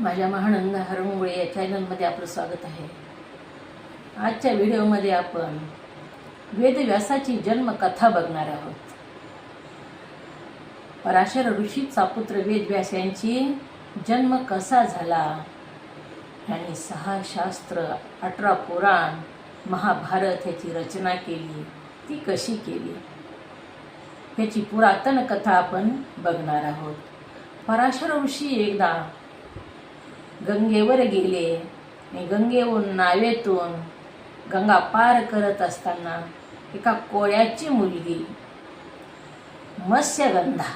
माझ्या महानंद हरमुळे या चॅनलमध्ये आपलं स्वागत आहे. आजच्या व्हिडिओमध्ये आपण वेदव्यासाची जन्मकथा बघणार आहोत. पराशर ऋषीचा पुत्र वेदव्यास यांची जन्म कसा झाला? यांनी सहा शास्त्र अठरा पुराण महाभारत ह्याची रचना केली. ती कशी केली? ह्याची पुरातन कथा आपण बघणार आहोत. पराशर ऋषी एकदा गंगेवर गेले. आणि गंगेवरून नावेतून गंगा पार करत असताना एका कोळ्याची मुलगी मत्स्यगंधा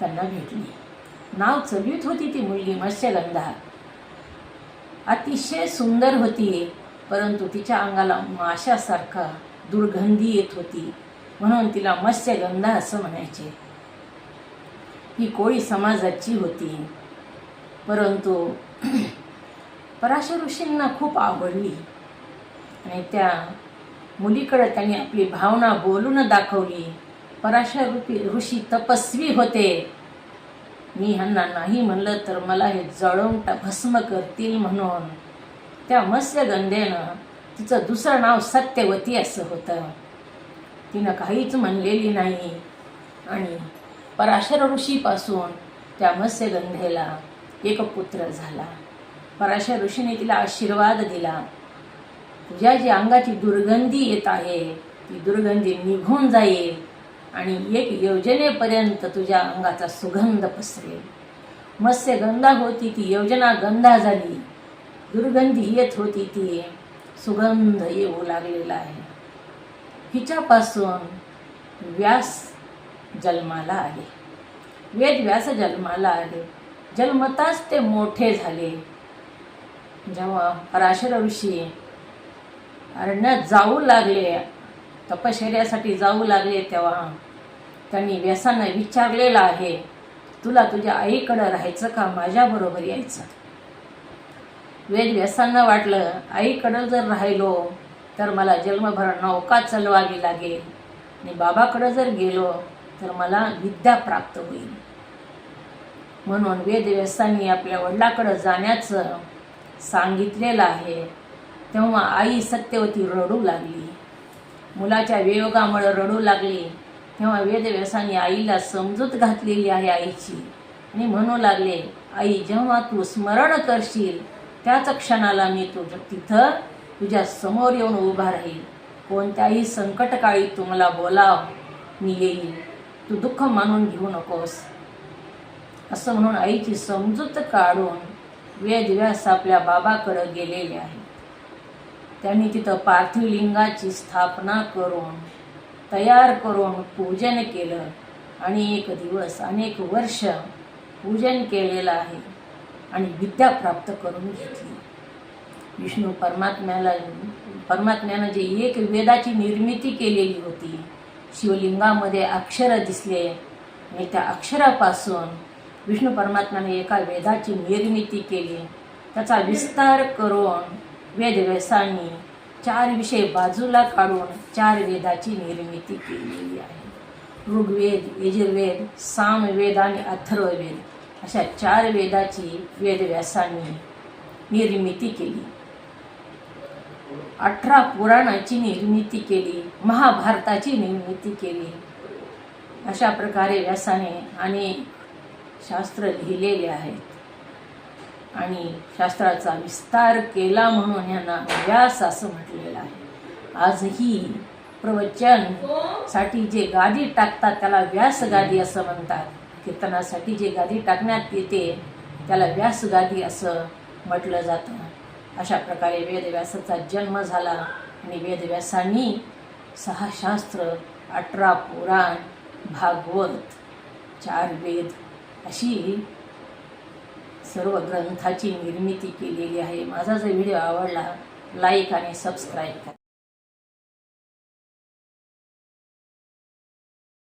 त्यांना भेटली. नाव चवीत होती ती मुलगी मत्स्यगंधा. अतिशय सुंदर होती परंतु तिच्या अंगाला माशासारखा दुर्गंधी येत होती म्हणून तिला मत्स्यगंधा असं म्हणायचे. ही कोळी समाजाची होती. परंतु पराशर ऋषींना खूप आवडली. आणि त्या मुलीकडे त्यांनी आपली भावना बोलून दाखवली. पराशर ऋषी ऋषी तपस्वी होते. मी ह्यांना नाही म्हणलं तर मला हे जळवून भस्म करतील म्हणून. त्या मत्स्यगंधेनं तिचं दुसरं नाव सत्यवती असं होतं. तिनं काहीच म्हणलेली नाही. आणि पराशर ऋषीपासून त्या मत्स्यगंधेला एक पुत्र झाला. पराशर ऋषीने तिला आशीर्वाद दिला. तुझ्या जी अंगाची दुर्गंधी येत आहे ती दुर्गंधी निघून जाईल आणि एक योजनेपर्यंत तुझ्या अंगाचा सुगंध पसरेल. मत्स्यगंधा होती ती योजना गंधा झाली. दुर्गंधी येत होती ती सुगंध येऊ लागलेला आहे. हिच्यापासून व्यास जन्माला आले वेद व्यास जन्माला आले जन्मताच ते मोठे झाले. जेव्हा पराशर ऋषी अरण्यात जाऊ लागले तपश्चर्यासाठी जाऊ लागले तेव्हा त्यांनी व्यासांना विचारलेलं आहे तुला तुझ्या आईकडं राहायचं का? माझ्याबरोबर यायचं. वेद व्यासांना वाटलं आईकडं जर राहिलो तर मला जन्मभर नौका चालवावी लागेल. आणि बाबाकडं जर गेलो तर मला विद्या प्राप्त होईल. म्हणून वेदव्यासांनी आपल्या वडिलाकडं जाण्याचं सांगितलेलं आहे. तेव्हा आई सत्यवती रडू लागली. मुलाच्या वियोगामुळे रडू लागली. तेव्हा वेदव्यासांनी आईला समजूत घातलेली आहे आईची आणि म्हणू लागले आई जेव्हा तू स्मरण करशील त्याच क्षणाला मी तू तिथं तुझ्या समोर येऊन उभा राहील. कोणत्याही संकटकाळी तू मला बोलाव मी येईल तू दुःख मानून घेऊ नकोस. असं म्हणून आईची समजूत काढून वेदव्यास आपल्या बाबाकडं गेलेले आहे त्यांनी तिथं पार्थिव लिंगाची स्थापना करून तयार करून पूजन केलं आणि एक दिवस अनेक वर्ष पूजन केलेलं आहे आणि विद्या प्राप्त करून घेतली. विष्णू परमात्म्याला परमात्म्यानं जे एक वेदाची निर्मिती केलेली होती शिवलिंगामध्ये अक्षरं दिसले आणि त्या अक्षरापासून विष्णू परमात्माने एका वेदाची निर्मिती केली. त्याचा विस्तार करून वेदव्यासांनी चार विषय बाजूला काढून चार वेदाची निर्मिती केलेली आहे. ऋग्वेद यजुर्वेद सामवेद आणि अथर्ववेद अशा चार वेदाची वेदव्यासांनी निर्मिती केली. अठरा पुराणाची निर्मिती केली महाभारताची निर्मिती केली. अशा प्रकारे व्यासाने अनेक शास्त्र लिहिलेले आहेत आणि शास्त्राचा विस्तार केला म्हणून यांना व्यास असं म्हटलेलं आहे. आजही प्रवचनसाठी जे गादी टाकतात त्याला व्यास गादी असं म्हणतात. कीर्तनासाठी जे गादी टाकण्यात येते त्याला व्यास गादी असं म्हटलं जातं. अशा प्रकारे वेदव्यासाचा जन्म झाला आणि वेदव्यासांनी सहा शास्त्र अठरा पुराण भागवत चार वेद अशी सर्व ग्रंथाची निर्मिती केलेली आहे. माझा जर व्हिडिओ आवडला लाईक आणि सबस्क्राईब करा.